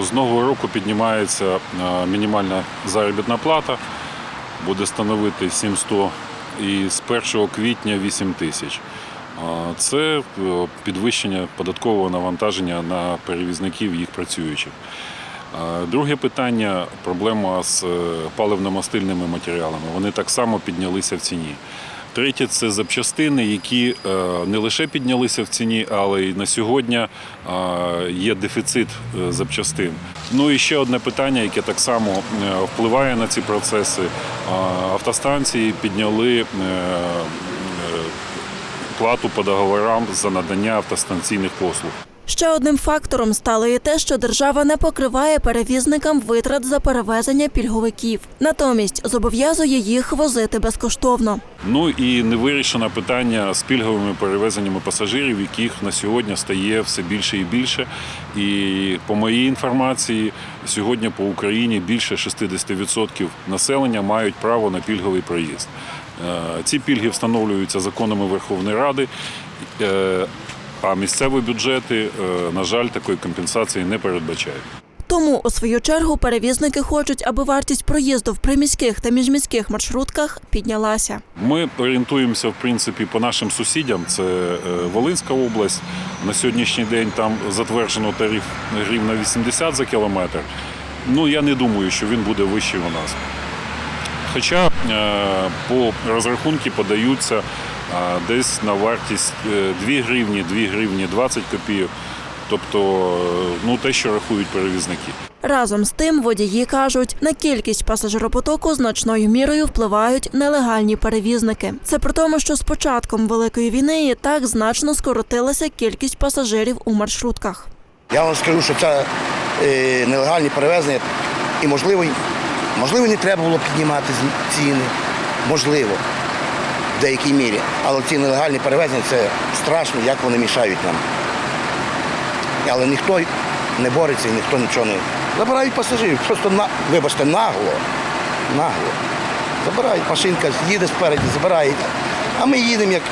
З нового року піднімається е, мінімальна заробітна плата, буде становити 700 і з 1 квітня 8 тисяч. Це е, підвищення податкового навантаження на перевізників їх працюючих. Друге питання проблема з е, паливно-мастильними матеріалами. Вони так само піднялися в ціні. Третє це запчастини, які е, не лише піднялися в ціні, але й на сьогодні е, є дефіцит е, запчастин. Ну і ще одне питання, яке так само впливає на ці процеси. Автостанції підняли плату по договорам за надання автостанційних послуг. Ще одним фактором стало і те, що держава не покриває перевізникам витрат за перевезення пільговиків. Натомість зобов'язує їх возити безкоштовно. Ну і не вирішено питання з пільговими перевезеннями пасажирів, яких на сьогодні стає все більше і більше. І по моїй інформації, сьогодні по Україні більше 60% населення мають право на пільговий проїзд. Е, Ці пільги встановлюються законами Верховної Ради. А місцеві бюджети, е, на жаль, такої компенсації не передбачають. Тому, у свою чергу, перевізники хочуть, аби вартість проїзду в приміських та міжміських маршрутках піднялася. Ми орієнтуємося в принципі по нашим сусідям. Це е, Волинська область. На сьогоднішній день там затверджено тариф гривна 80 за кілометр. Ну я не думаю, що він буде вищий у нас. Хоча е, по розрахунки подаються е, десь на вартість е, 2 гривні, 2 гривні 20 копійок. Тобто, е, ну те, що рахують перевізники. Разом з тим, водії кажуть, на кількість пасажиропотоку значною мірою впливають нелегальні перевізники. Це при тому, що з початком великої війни і так значно скоротилася кількість пасажирів у маршрутках. Я вам скажу, що це е, нелегальні перевезення і можливо, й- можливо, не треба було піднімати ціни. Можливо, в деякій мірі. Але ці нелегальні перевезення це страшно, як вони мішають нам. Але ніхто не бореться і ніхто нічого не. Забирають пасажирів. Просто на, вибачте, нагло. Нагло. Забирають, машинка їде спереді, забирає. А ми їдемо як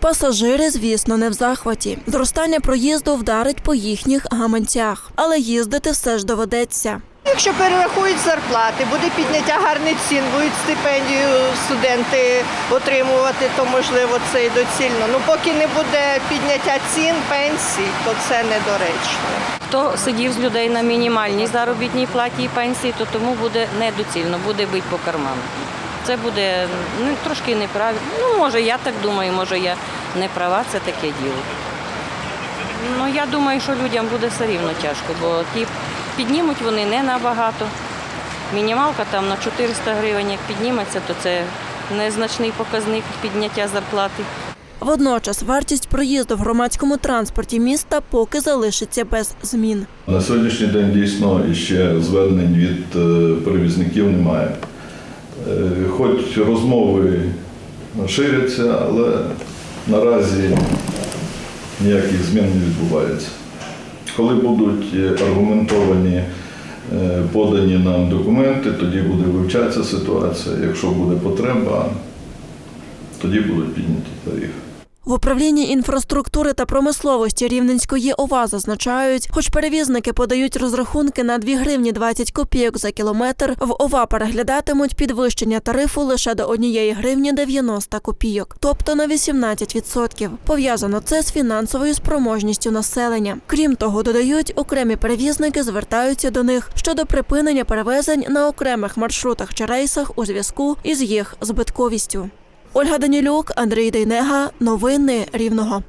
Пасажири, звісно, не в захваті. Зростання проїзду вдарить по їхніх гаманцях, але їздити все ж доведеться. Якщо перерахують зарплати, буде підняття гарних цін, будуть стипендію студенти отримувати, то можливо це і доцільно. Ну поки не буде підняття цін, пенсій, то це недоречно. Хто сидів з людей на мінімальній заробітній платі і пенсії, то тому буде недоцільно, буде бити по карману. Це буде ну, трошки неправильно. Ну, може, я так думаю, може я не права, це таке діло. Ну, я думаю, що людям буде все рівно тяжко, бо ті піднімуть вони не набагато. Мінімалка там на 400 гривень, як підніметься, то це незначний показник підняття зарплати. Водночас вартість проїзду в громадському транспорті міста поки залишиться без змін. На сьогоднішній день дійсно ще звернень від е, перевізників немає. Е, Хоч розмови ширяться, але наразі ніяких змін не відбувається. Коли будуть е, аргументовані е, подані нам документи, тоді буде вивчатися ситуація. Якщо буде потреба, тоді будуть підняті тарифи. В управлінні інфраструктури та промисловості Рівненської ОВА зазначають, хоч перевізники подають розрахунки на 2 гривні 20 копійок за кілометр, в ОВА переглядатимуть підвищення тарифу лише до 1 гривні 90 копійок, тобто на 18%. Пов'язано це з фінансовою спроможністю населення. Крім того, додають, окремі перевізники звертаються до них щодо припинення перевезень на окремих маршрутах чи рейсах у зв'язку із їх збитковістю. Ольга Данілюк, Андрій Дейнега. Новини Рівного.